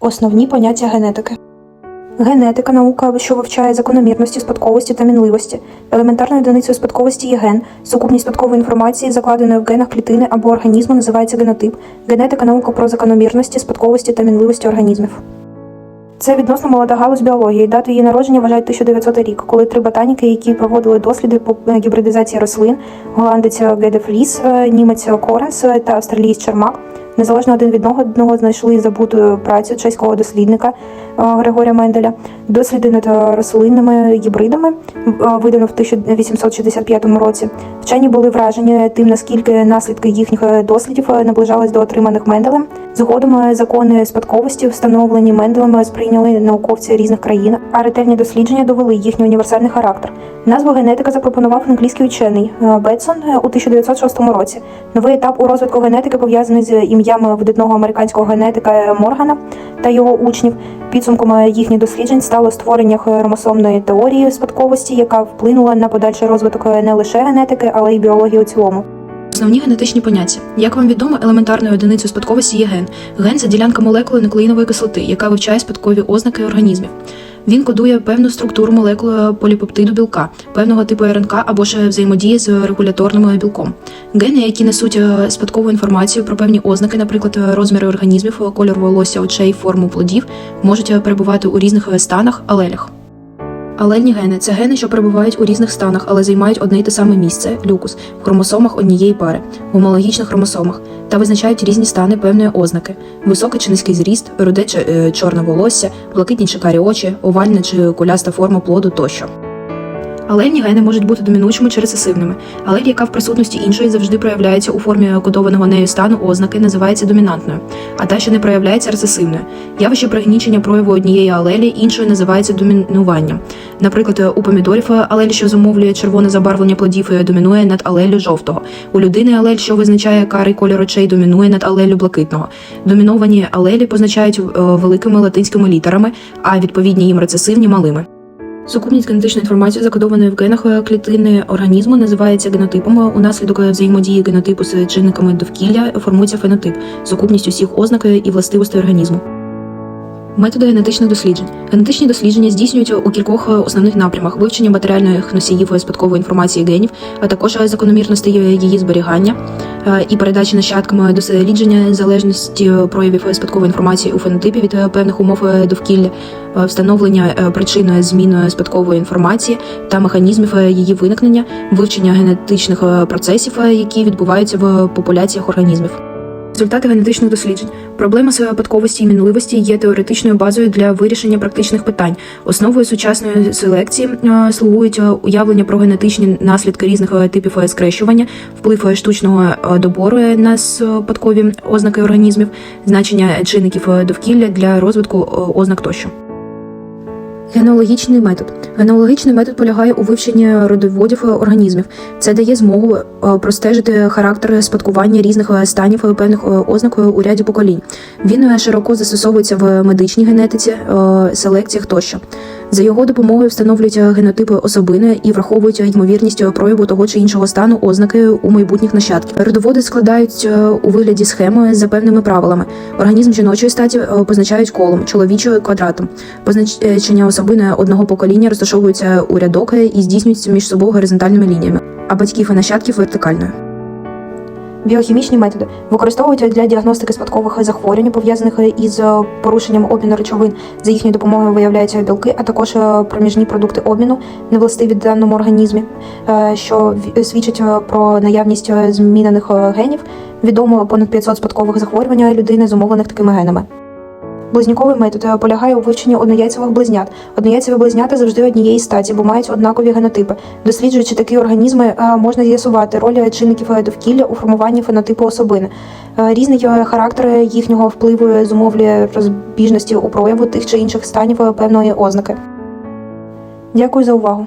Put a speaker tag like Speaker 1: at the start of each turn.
Speaker 1: Основні поняття генетики. Генетика наука, що вивчає закономірності, спадковості та мінливості. Елементарною одиницею спадковості є ген. Сукупність спадкової інформації, закладеної в генах клітини або організму, називається генотип. Генетика наука про закономірності, спадковості та мінливості організмів. Це відносно молода галузь біології. Дату її народження вважають 1900 рік, коли три ботаніки, які проводили досліди по е, гібридизації рослин, голландець Геде Фліс, е, німець Коренс е, та австралієць Чермак, незалежно один від одного знайшли забуту працю чеського дослідника е, Григорія Менделя. Досліди над е, рослинними гібридами е, видано в 1865 році. Вчені були вражені тим, наскільки наслідки їхніх дослідів наближались до отриманих Менделем. Згодом закони спадковості, встановлені Менделем, сприйняли науковці різних країн, а ретельні дослідження довели їхній універсальний характер. Назву генетика запропонував англійський учений е, Бетсон е, у 1906 році. Новий етап у розвитку генетики пов'язаний з ім'ям видатного американського генетика Моргана та його учнів. Підсумком е, їхніх досліджень стало створення хромосомної теорії спадковості, яка вплинула на подальший розвиток не лише генетики, але й біології у цілому.
Speaker 2: Основні генетичні поняття. Як вам відомо, елементарною одиницею спадковості є ген. Ген це ділянка молекули нуклеїнової кислоти, яка вивчає спадкові ознаки організмів. Він кодує певну структуру молекули поліпептиду білка, певного типу РНК або ж взаємодії з регуляторним білком. Гени, які несуть е, спадкову інформацію про певні ознаки, наприклад, е, розміри організмів, е, кольор волосся, очей, форму плодів, можуть е, перебувати у різних е, станах, алелях. Алельні гени це гени, що перебувають у різних станах, але займають одне й те саме місце люкус в хромосомах однієї пари, в гомологічних хромосомах, та визначають різні стани певної ознаки: високий чи низький зріст, руде чи е, чорне волосся, блакитні чи карі очі, овальна чи куляста форма плоду тощо. Алельні гени можуть бути домінуючими чи рецесивними. Алель, яка в присутності іншої завжди проявляється у формі кодованого нею стану ознаки, називається домінантною, а та, що не проявляється рецесивною. Явище пригнічення прояву однієї алелі іншої називається домінуванням. Наприклад, у помідорів алель, що зумовлює червоне забарвлення плодів, домінує над алелю жовтого. У людини алель, що визначає карий кольор очей, домінує над алелю блакитного. Доміновані алелі позначають е, великими латинськими літерами, а відповідні їм рецесивні малими. Сукупність генетичної інформації, закодованої в генах клітини організму, називається генотипом. Унаслідок взаємодії генотипу з чинниками довкілля формується фенотип, сукупність усіх ознак і властивостей організму. Методи генетичних досліджень. Генетичні дослідження здійснюються у кількох е, основних напрямах: вивчення матеріальних носіїв е, спадкової інформації генів, а також е, закономірностей е, її зберігання і передачі нащадкам, е, дослідження залежності проявів спадкової інформації у фенотипі від певних умов довкілля, встановлення причин зміни спадкової інформації та механізмів її виникнення, вивчення генетичних процесів, які відбуваються в популяціях організмів. Результати генетичних досліджень. Проблема спадковості і мінливості є теоретичною базою для вирішення практичних питань. Основою сучасної селекції е, слугують е, уявлення про генетичні наслідки різних е, типів скрещування, вплив штучного добору на спадкові ознаки організмів, значення чинників довкілля для розвитку ознак тощо. Генеалогічний метод. Генеалогічний метод полягає у вивченні родоводів організмів. Це дає змогу е, простежити характер спадкування різних е, станів е, певних ознак у ряді поколінь. Він широко застосовується в медичній генетиці, селекціях тощо. За його допомогою встановлюють генотипи особини і враховують ймовірність прояву того чи іншого стану ознаки у майбутніх нащадків. Родоводи складають е, у вигляді схеми за певними правилами. Організм жіночої статі е, позначають колом, чоловічою квадратом. Позначення особини одного покоління розташовуються у рядок і здійснюються між собою горизонтальними лініями, а батьків і нащадків вертикальною.
Speaker 1: Біохімічні методи використовують для діагностики спадкових захворювань, пов'язаних із е, порушенням обміну речовин. За їхньою допомогою виявляються білки, а також е, проміжні продукти обміну, невластиві даному організмі, е, що свідчить е, про наявність е, змінених е, генів. Відомо понад 500 спадкових захворювань людини, зумовлених такими генами. Близнюковий метод полягає у вивченні однояйцевих близнят. Однояйцеві близнята завжди однієї статі, бо мають однакові генотипи. Досліджуючи такі організми, е, можна з'ясувати роль чинників е, довкілля у формуванні фенотипу особини. Е, Різний характер їхнього впливу зумовлює розбіжності у прояву тих чи інших станів певної ознаки. Дякую за увагу.